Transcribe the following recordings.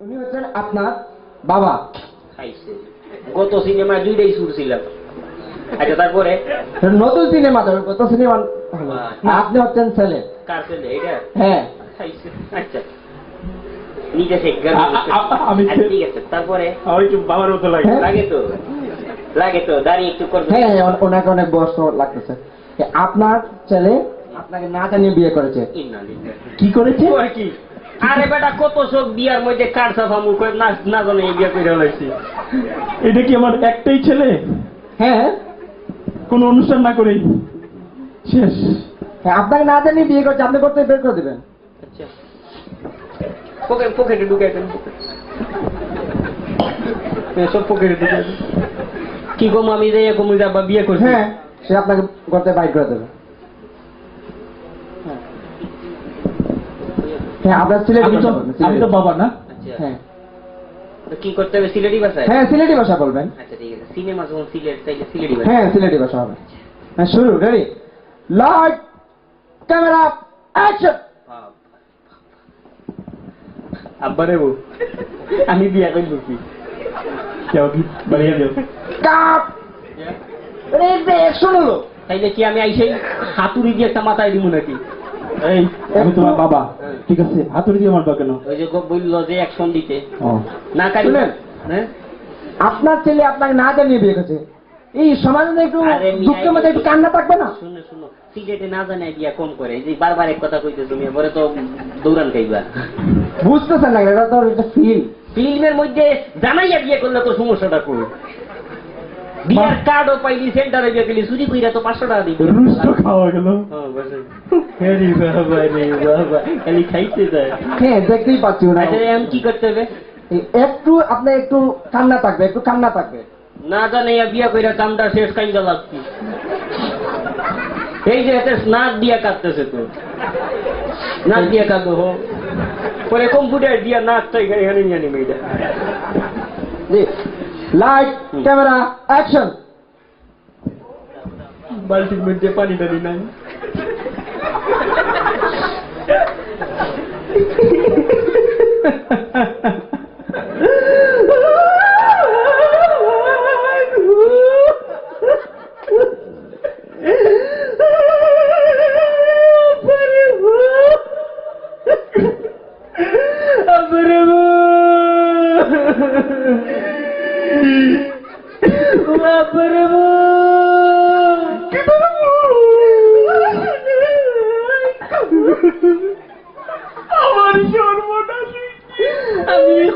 উনি হচ্ছেন আপনার বাবা। গত সিনেমায় দুইটাই সুর ছিলাম আচ্ছা তারপরে? নতুন সিনেমা ধরুন কত সিনেমা। আপনি হচ্ছেন ছেলে। কার ছেলে? এটা? হ্যাঁ। আচ্ছা। নিজে শেখ আ- আ- আ- আমি ঠিক আছে তারপরে? আমার একটু বাবার মতো লাগে? লাগে তো। লাগে তো। দাঁড়িয়ে একটু করবে। হ্যাঁ ওনাকে অনেক বয়স লাগতেছে। আপনার ছেলে আপনাকে না জানিয়ে বিয়ে করেছে। কি করেছে? কি? আরে বেটা কত সব বিয়ার মধ্যে কার সাফা মুখ করে না না জানে এই বিয়া করে লাইছি। এটা কি আমার একটাই ছেলে? হ্যাঁ কোনো অনুষ্ঠান না করেই। শেষ। হ্যাঁ, আপনাকে না জানিয়ে বিয়ে করছে আপনি করতে বের করে দেবেন। আচ্ছা। পকেট পকেটে ঢুকাই দেন। সব পকেটে দেন। কি কম আমি যে এরকম বা বিয়ে করছি? হ্যাঁ সে আপনাকে করতে বাইক করে দেবে। হ্যাঁ আপনার সিলেটি আমি তো। বাবা না। আচ্ছা। হ্যাঁ। কি করতে হবে? সিলেটি ভাষায়? হ্যাঁ সিলেটি ভাষা বলবেন। আচ্ছা ঠিক আছে। সিনেমা যখন সিলেট তাইলে সিলেটি ভাষা। হ্যাঁ সিলেটি ভাষা হবে। হ্যাঁ শুরু রেডি লাইট ক্যামেরা অ্যাকশন আব্বারে বউ আমি বিয়া করে বলছি কেউ কি বাড়িয়ে দিও রেডি অ্যাকশন হলো। তাইলে কি আমি আইসেই হাতুড়ি দিয়ে একটা মাথায় দিব নাকি? এই আমি তোমার বাবা। ঠিক আছে হাতুড়ি দিয়ে মারবা কেন? ওই যে বলল যে অ্যাকশন দিতে। না কারি হ্যাঁ? আপনার ছেলে আপনাকে না জানিয়ে বিয়ে করেছে। এই সমাজে একটু দুঃখের মধ্যে একটু কান্না থাকবে না? শুনো শুনো। সিগারেটে না জানে বিয়া কম করে? এই যে বারবার এক কথা কইতে তুমি পরে তো দৌড়ান খাইবা। বুঝতেছেন না এটা তো একটা ফিল ফিল্মের মধ্যে জানাইয়া বিয়ে করলে তো সমস্যাটা কই? বিয়ার কার্ডও পাইলি সেন্টারে করলি চুরি কইরা তো পাঁচশো টাকা দিবি। রুষ্ট খাওয়া গেল। হ্যাঁ, আরে বাবা রে বাবা, খালি খাইতে যায়। হ্যাঁ দেখতেই পাচ্ছি ওরা আচ্ছা এখন কি করতে হবে? একটু আপনার একটু কান্না থাকবে একটু কান্না থাকবে। না জানাইয়া বিয়া কইরা কামটা শেষ কাইন্দা লাগছি এই যে এতে নাক দিয়া কাটতেছে তো। নাক দিয়া কাটবো হো। পরে কম্পিউটার দিয়া নাক তো এখানে এখানে নিয়ে নিবে এটা জি লাইট ক্যামেরা অ্যাকশন বালতির মধ্যে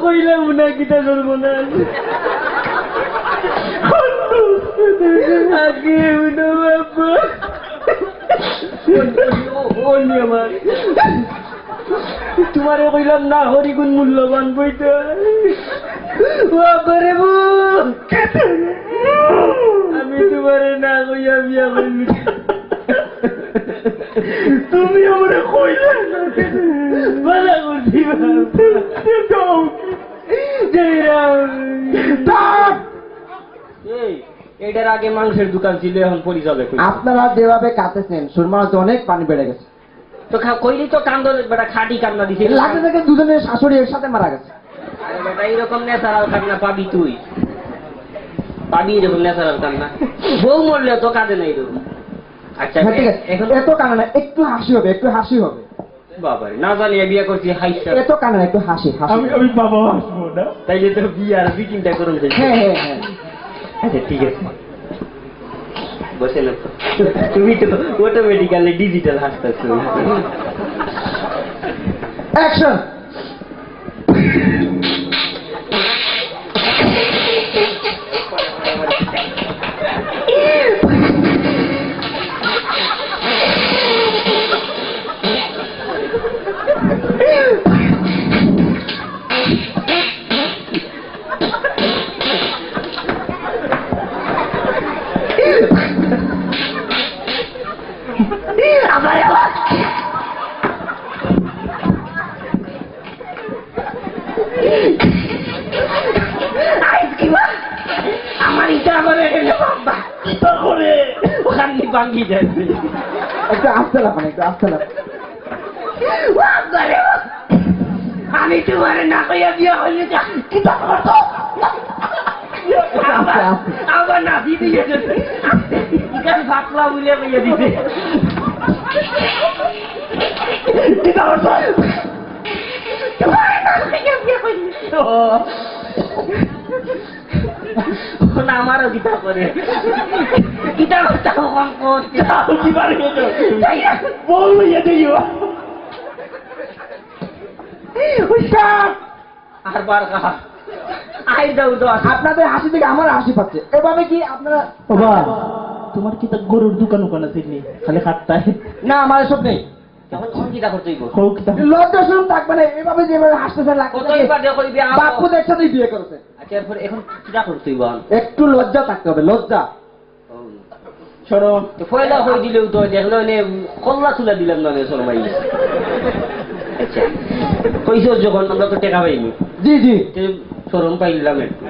আমি কইলাম না কিটা সর্বনাশ আগে উনো তোমারে কইলাম না, হরিগুণ মূল্যবান বইতে বাবারে আমি তোমারে না কইয়া বিয়া তুমি আমারে কইলে ভালো করছি এটার আগে মাংসের দোকান ছিল এখন পরিচালক আপনারা যেভাবে তো অনেক পানি বেড়ে গেছে। তো কইলি তো কান্দ বেটা খাটি কান্না দিছে। লাগতে থেকে দুজনের শাশুড়ি এর সাথে মারা গেছে। আরে বেটা এইরকম ন্যাচারাল কান্না পাবি তুই। পাবি এরকম ন্যাচারাল কান্না। বউ মরলে তো কাঁদে না এরকম। আচ্ছা হ্যাঁ ঠিক আছে। এত কান্না না একটু হাসি হবে একটু হাসি হবে। বাবারে না জানি বিয়ে করছি হাইসা এত কান্না একটু হাসি হাসি। আমি আমি বাবা আসব না। তাইলে তো বিয়ে আর বিটিংটা করুন হ্যাঁ হ্যাঁ হ্যাঁ। আচ্ছা ঠিক আছে। বসে না তুমি তো অটোমেটিক্যালি ডিজিটাল হাসতেছো। অ্যাকশন ভাঙ্গি যাচ্ছে একটু আসতে লাফান একটু আসতে আমি তোমার না কইয়া বিয়া হইলে কি আমার নাতি কইয়া দিতে কি তা করতো তোমার না কইয়া না আমারও গীতা করে গীতা করতে কি পারে বলব যেতে আর বার কাহা আই দাও আপনাদের হাসি থেকে আমার হাসি পাচ্ছে এভাবে কি আপনারা বাবা তোমার কি তা গরুর দোকান ওখানে আছে নি? খালি খাটতায় না আমার এসব নেই আচ্ছা একটু লজ্জা থাকতে হবে লজ্জা তো পয়লা হয়ে দিলেও তো দেখল এনে কল্লা তুলে দিলাম না রে শর্মাই আচ্ছা যখন আমরা তো টেকা পাইনি। জি জি। শরম পাইলাম একটু।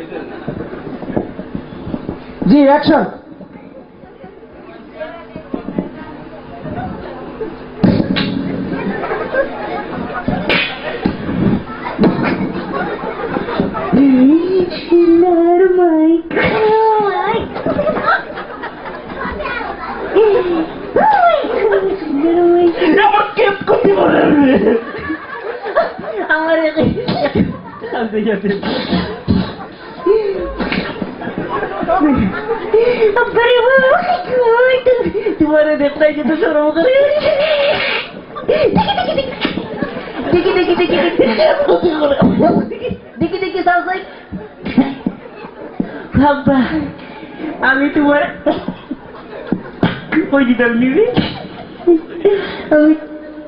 জি action Aku marikis niya. Sabi niya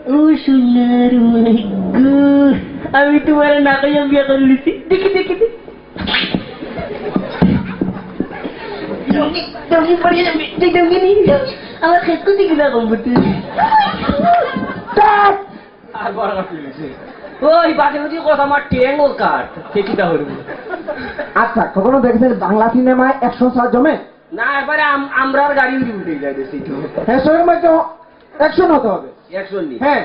ও সোনার আমি তোমার না কইয়া বিয়া করে লিছি দেখি দেখি দেখি আমার কোন দিকে না কথা ওই বাকি কথা আমার কাট আচ্ছা কখনো দেখেছেন বাংলা সিনেমায় একশো সাত জমে না এবারে আম- আমরার গাড়ি উঠে যায় হ্যাঁ অ্যাকশন হতে হবে একশো নি হ্যাঁ।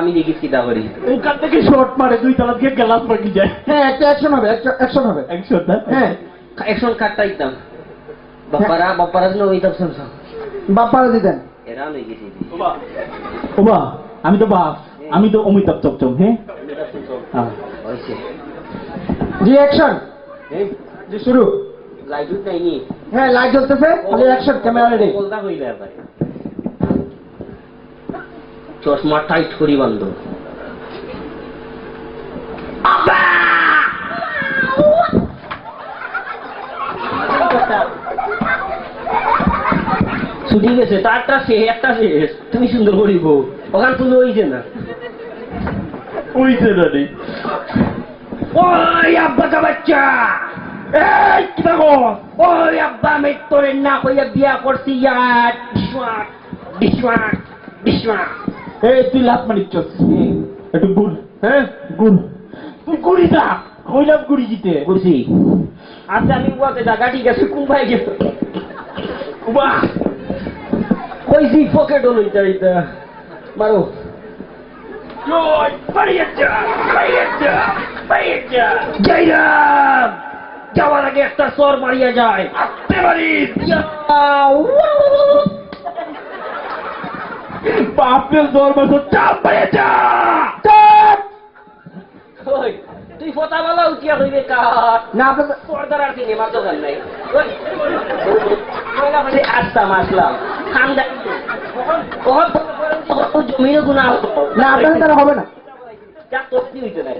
আমি দেখি করি। ওখান থেকে শর্ট মারে দুই তালা দিয়ে গ্লাস পাকি যায়। হ্যাঁ একটা অ্যাকশন হবে অ্যাকশন হবে। একশো হ্যাঁ। একশন কাটটা দিতাম। বাপ্পারা বাপ্পারা জন্য ওই তখন বাপ্পারা দিতেন। এরা লই গেছি ওবা। আমি তো বাস আমি তো অমিতাভ চকচক হ্যাঁ? হ্যাঁ। হয়েছে। জি অ্যাকশন জি শুরু। লাইট নাই হ্যাঁ লাইট জ্বলতেছে। অ্যাকশন ক্যামেরা রেডি বলতা চশমা টাইট করি বন্ধ। ছুটি গেছে তারটা একটা শেষ। তুমি সুন্দর করিব ওখান তুমি হইছে না। ওইছে না ওই আব্বা কা বাচ্চা! এই কি দেখো ওই আব্বা আমি তোরে না কইয়া বিয়া করছি ইয়ার। বিশ্বনাথ বিশ্বনাথ বিশ্বনাথ এই তুই লাভ একটু গুড়। হ্যাঁ গুড়। তুই গুড়ি কইলাম গুড়ি জিতে আচ্ছা আমি গেছে কইছি পকেট মারো। যাওয়ার আগে একটা সর মারিয়া যায়। আসতে পারিস বাপের মাসো চাপ যা তুই ফটা বালা উঠিয়া হইবে কার? না আপনাদের পর্দার আর সিনেমা দোকান নাই। ওই, পয়লা আসতাম আসলাম খান্দা গুণা না হবে না। যা করতে হইতে নাই